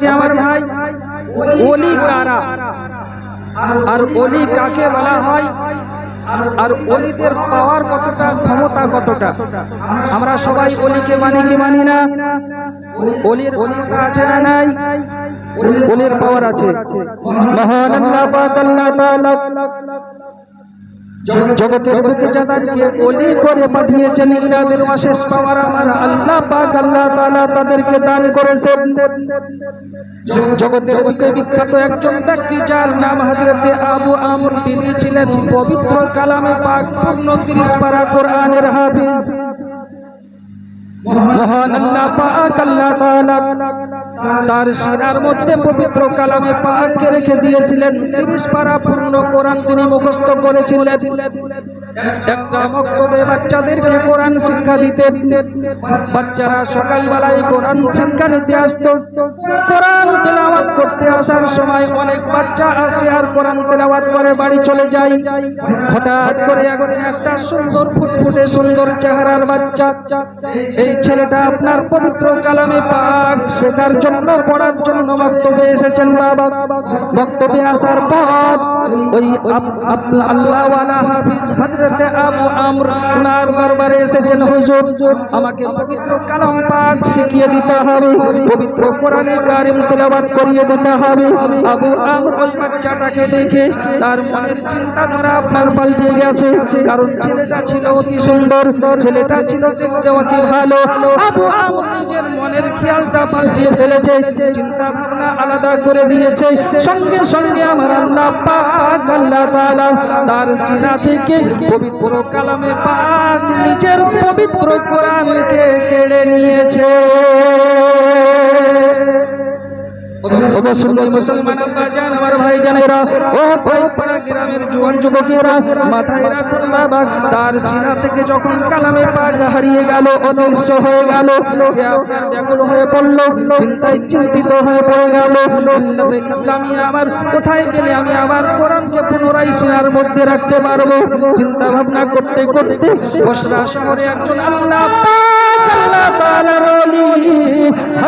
যে আমার ভাই ওলি কারা? আর ওলি কাকে বলা হয়? আর অলিদের পাওয়ার কতটা, ক্ষমতা কতটা? আমরা সবাই অলিকে মানি কি মানি না? অলির অলিষ্ঠা আছে না নাই? অলির পাওয়ার আছে। মহান আল্লাহ পাক আল্লাহ তাআলা জগতের বুকে যাদেরকে অলি করে পাঠিয়েছেন ইলাদের অশেষ পাওয়ার আমার আল্লাহ পাক, আল্লাহ তাআলা তাদেরকে দান করেছেন। জগতের বুকে বিখ্যাত একজন ব্যক্তি যার নাম হযরতে আবু আমর, তিনি ছিলেন পবিত্র কালামে পাক, পূর্ণ 30 পারা কোরআনের হাফেজ। মহান আল্লাহ পাক, আল্লাহ তাআলা তার সিনার মধ্যে পবিত্র কালামে পাককে রেখে দিয়েছিলেন। 30 পারা পূর্ণ কোরআন তিনি মুখস্থ করেছিলেন। একটা মক্তবে বাচ্চাদেরকে কোরআন শিক্ষা বাচ্চারা সকালবেলায় কোরআন শিক্ষা নিতে আসতো। কোরআন করতে আসার সময় অনেক বাচ্চা আসে আর কোরআন করে বাড়ি চলে যায়। হঠাৎ করে একটা সুন্দর ফুটফুটে সুন্দর চেহারার বাচ্চা, এই ছেলেটা আপনার পবিত্র কালামে পাক শেখার জন্য পড়ার জন্য বক্তব্যে এসেছেন বাবা। বক্তব্যে আসার পর ওই আল্লাহওয়ালা হাফিজ উনার দরবারে এসেছেন হুজুর। আমাকে পবিত্র কালাম পাক শিখিয়ে দিতে হবে, পবিত্র কোরআনে কারিম তেলাওয়াত করিয়ে দিতে হবে। আবু আমর ওই বাচ্চাটাকে দেখে তার মনের চিন্তাধারা আপনার পাল্টে গেছে, কারণ ছেলেটা ছিল অতি সুন্দর, ছেলেটা ছিল দেখতে অতি ভালো। আবু আমর নিজের মনের খেয়ালটা পাল্টিয়ে ফেলেছে চিন্তা ভাবনা আলাদা করে দিয়েছে। সঙ্গে সঙ্গে আমার আল্লাহ পাক, আল্লাহ তার সিনা থেকে পবিত্র কালামে পাক নিজের পবিত্র কোরআনকে কেড়ে নিয়েছে। ও হয়ে গেল হয়ে পড়ল চিন্তিত হয়ে পড়ে গেল ইসলামী আমার কোথায় গেলে আমি আমার কোরআনকে পুনরায় সিনার মধ্যে রাখতে পারব চিন্তা ভাবনা করতে করতে একজন আল্লাহ আল্লাহ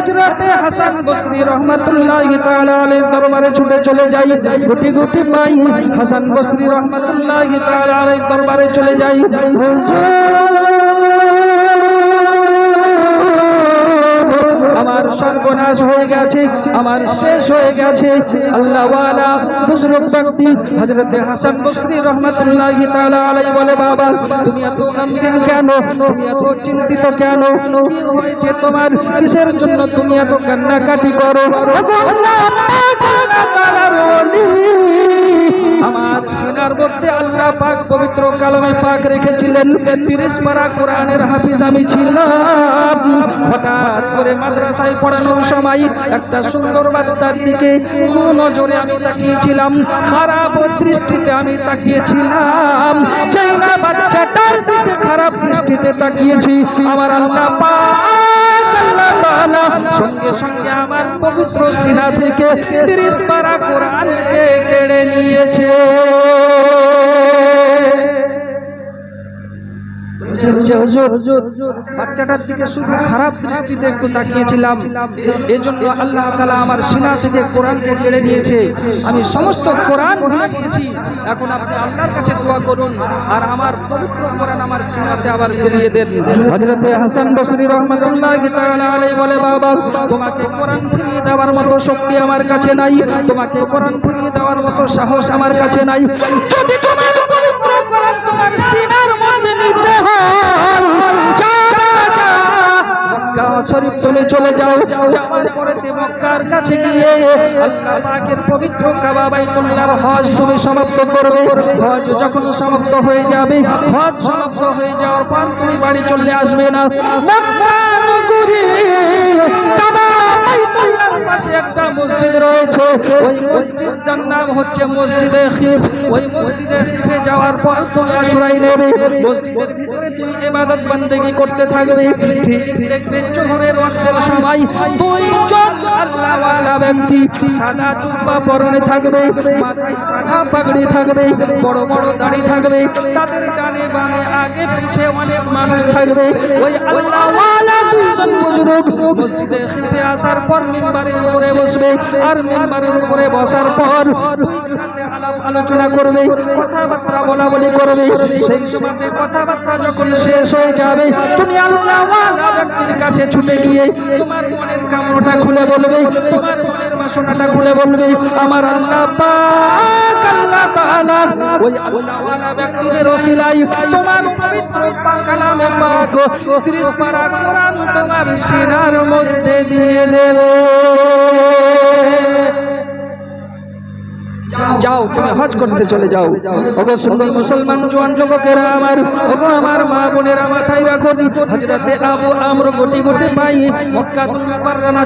হযরতে হাসান বসরি রহমতুল্লাহ তাআলা আলাইহির দরবারে ছুটে চলে যাই। গুটি গুটি পাই হাসান বসরি রহমতুল্লাহ তাআলা আলাইহির দরবারে চলে যাই। আমার সর্বনাশ হয়ে গেছে, আমার শেষ হয়ে গেছে। ব্যক্তি হজরত হাসান বলে, বাবা, তুমি এত কেন? তুমি এত চিন্তিত কেন? হয়েছে তোমার? কিসের জন্য তুমি এত কান্নাকাটি করো? আল্লাহ আমার সিনার মধ্যে আল্লাহ পাক পবিত্র কালমে পাক রেখেছিলেন। তিরিশ পারা কোরআনের হাফিজ আমি ছিলাম। হঠাৎ করে মাদ্রাসায় পড়ানোর সময় একটা সুন্দর বাচ্চার দিকে নজরে আমি তাকিয়েছিলাম। খারাপ দৃষ্টিতে আমি তাকিয়েছিলাম। যেই না বাচ্চাটার দিকে খারাপ দৃষ্টিতে তাকিয়েছি, আমার আল্লাহ পাক সঙ্গে সঙ্গে আমার পবিত্র সিনা থেকে তিরিশ পারা কোরআনকে কেড়ে নিয়েছে বলছে, হুজুর, বাচ্চাটার দিকে শুধু খারাপ দৃষ্টিতে একটু তাকিয়েছিলাম। এজন্য আল্লাহ তাআলা আমার সিনা থেকে কোরআনকে কেড়ে নিয়েছে। আমি সমস্ত কোরআন ভুলে এখন আপনি আল্লাহর কাছে দোয়া করুন আর আমার পবিত্র কোরআন আমার সিনাতে আবার ফিরিয়ে দেন। হযরতে হাসান বসরি রাহমাতুল্লাহি তাআলা আলাইহি বলে বাবা তোমাকে কোরআন ফিরিয়ে দেওয়ার মতো শক্তি আমার কাছে নাই। তোমাকে কোরআন ফিরিয়ে দেওয়ার মতো সাহস আমার কাছে নাই। যদি তোমার পবিত্র যাওয়ার মক্কার কাছে গিয়ে আল্লাহ পাকের পবিত্র কাবা বাইতুল্লাহর হজ তুমি সমাপ্ত করবে। হজ যখন সমাপ্ত হয়ে যাবে, হজ সমাপ্ত হয়ে যাওয়ার পর তুমি বাড়ি চলে আসবে না। মক্কা নগরী কাবা পাশে একটা মসজিদ রয়েছে। ওই মসজিদটার নাম হচ্ছে মসজিদে ওই মসজিদে খিফে যাওয়ার পর তুমি আশ্রয় করতে থাকবে। ঠিক সময় সাদা চুম্বা পরনে থাকবে, মাথায় সাদা পাগড়ি থাকবে, বড় বড় দাড়ি থাকবে। তাদের আগে পিছে অনেক মানুষ থাকবে। ওই বুজুর্গ মসজিদে এসে আসার পর মেম্বারের উপরে বসবে আর মেম্বারের উপরে বসার পর দুই আলোচনা করবে কথাবার্তা বলা বলি করবে সেই সময় কথাবার্তা যখন শেষ হয়ে যাবে, তুমি আল্লাহওয়ালা ব্যক্তির কাছে ছুটে গিয়ে তোমার মনের কামনাটা খুলে বলবে, তোমার মনের বাসনাটা খুলে বলবে, আমার আল্লাহ আল্লাহ তোমার পবিত্র পাক কালামে পাক 30 পারা কোরআন তোমার মধ্যে দিয়ে যাও, তুমি হজ করতে চলে যাও। মুসলমান জোয়ান যুবকেরা আমার, ওগো আমার মা বোনেরা মাথায় রাখো হজরতে আবু আমর গোটি গোটি পাই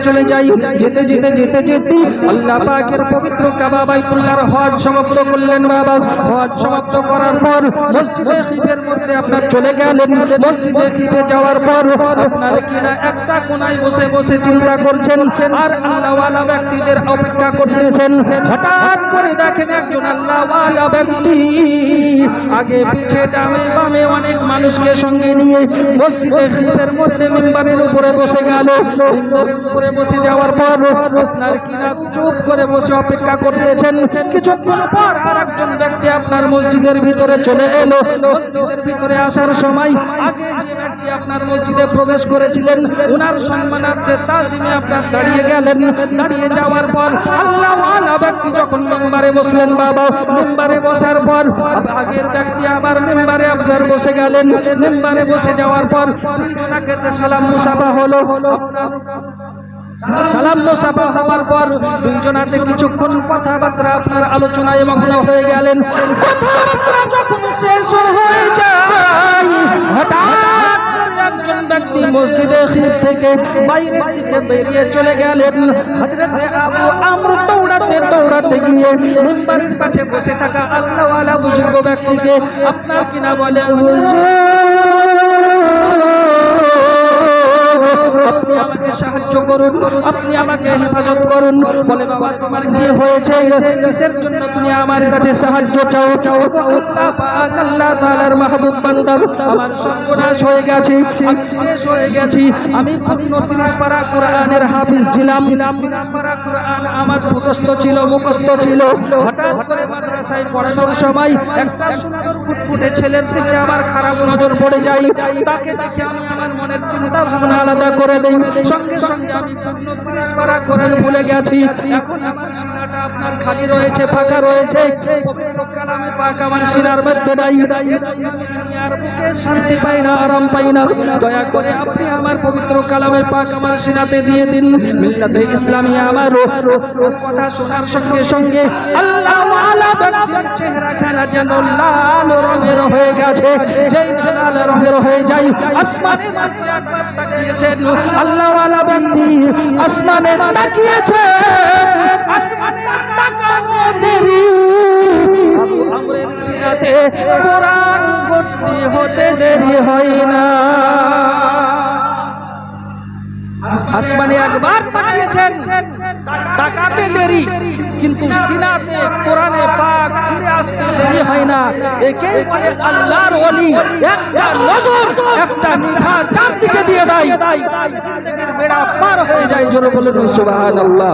চলে যাই। যেতে যেতে যেতে যেতে আল্লাহ পাকের পবিত্র কাবা বাইতুল্লাহর হজ সমাপ্ত করলেন বাবা। হজ সমাপ্ত করার পর মসজিদে খিফের মধ্যে আপনার চলে গেলেন। মসজিদে খিফে যাওয়ার পর আপনার কিনা একটা কোনায় বসে বসে চিন্তা করছেন। আর আল্লাহওয়ালা ব্যক্তিদের অপেক্ষা করতেছেন। হঠাৎ করে দেখেন একজন আল্লাহওয়ালা ব্যক্তি। আগে পিছে ডামে বামে অনেক মানুষকে সঙ্গে নিয়ে মসজিদের শীতের মধ্যে মেম্বারের উপরে বসে গেল। উপরে বসে যাওয়ার পর আপনার কিনা চুপ করে বসে অপেক্ষা করতেছেন। কিছুক্ষণ পর আর একজন ব্যক্তি আপনার মসজিদের ভিতরে চলে এলো। মসজিদের ভিতরে আসার সময় আগে যে ব্যক্তি আপনার মসজিদে প্রবেশ করেছিলেন ওনার সম্মানার্থে তাজিমে আপনার দাঁড়িয়ে গেলেন। দাঁড়িয়ে যাওয়ার পর আল্লাহ ব্যক্তি যখন মেম্বারে বসলেন বসার পর আপনার বসে গেলেন। বসে যাওয়ার পর মুসাফা হলো। সালাম হওয়ার পর কিছুক্ষণ কথাবার্তা, আপনার আলোচনায় মগ্ন হয়ে গেলেন। কথাবার্তা থেকে বাইরের দিকে বেরিয়ে চলে গেলেন হযরতে আবু আমর দৌড়াতে দৌড়াতে গিয়ে মিম্বারের কাছে বসে থাকা আল্লাহওয়ালা বুজুর্গ ব্যক্তিকে আপনার কিনা বলে হুজুর আপনি আমাকে সাহায্য করুন, আপনি আমাকে হেফাজত করুন। বলে বাবা, তোমার বিয়ে হয়েছে জন্য তুমি আমার কাছে সাহায্য চাও। চাও আল্লাহ তাআলার মাহবুব বান্দা আমার সর্বনাশ হয়ে গেছে, আমি শেষ হয়ে গেছি। আমি পূর্ণ 30 পারা কোরআনের হাফিজ ছিলাম। 30 পারা কোরআন আমার মুখস্থ ছিল মুখস্থ ছিল। হঠাৎ করে মাদ্রাসায় পড়ানোর সময় একটা সুন্দর ফুটফুটে ছেলের আমার খারাপ নজর পড়ে যায়। তাকে দেখে আমি আমার মনের চিন্তা ভাবনা আলাদা করে দেই সঙ্গে সঙ্গে আমি পূর্ণ 30 পারা কোরআন ভুলে গেছি। এখন আমার সিনাটা আপনার খালি রয়েছে, ফাঁকা রয়েছে। কালামে পাক আমার মধ্যে নাই আর শান্তি পাই না, আরাম পাই না। দয়া করে আপনি আমার পবিত্র কালামে পাক আমার দিয়ে দিন। মিল্লাতে ইসলামী আমার কথা শোনার সঙ্গে সঙ্গে আল্লাহ ব্যক্তির চেহারাখানা যেন লাল রঙের হয়ে গেছে। যেই লাল রঙের হয়ে যায় একবার তাকিয়েছেন। আল্লাহ ব্যক্তি আসমানে তাকিয়েছে। হতে দেরি হয় না। আসমানে একবার পাঠিয়েছেন। তাকাতে দেরি, কিন্তু সিনাতে কোরআনে পাক ফিরে আসতে দেরি হয় না। একেই বলে আল্লাহর ওলি। একটা নজর, একটা নিভা চারদিকে দিয়ে দেয়। জিন্দগির বেড়া পার হয়ে যায় জোরে বলে সুবহানাল্লাহ।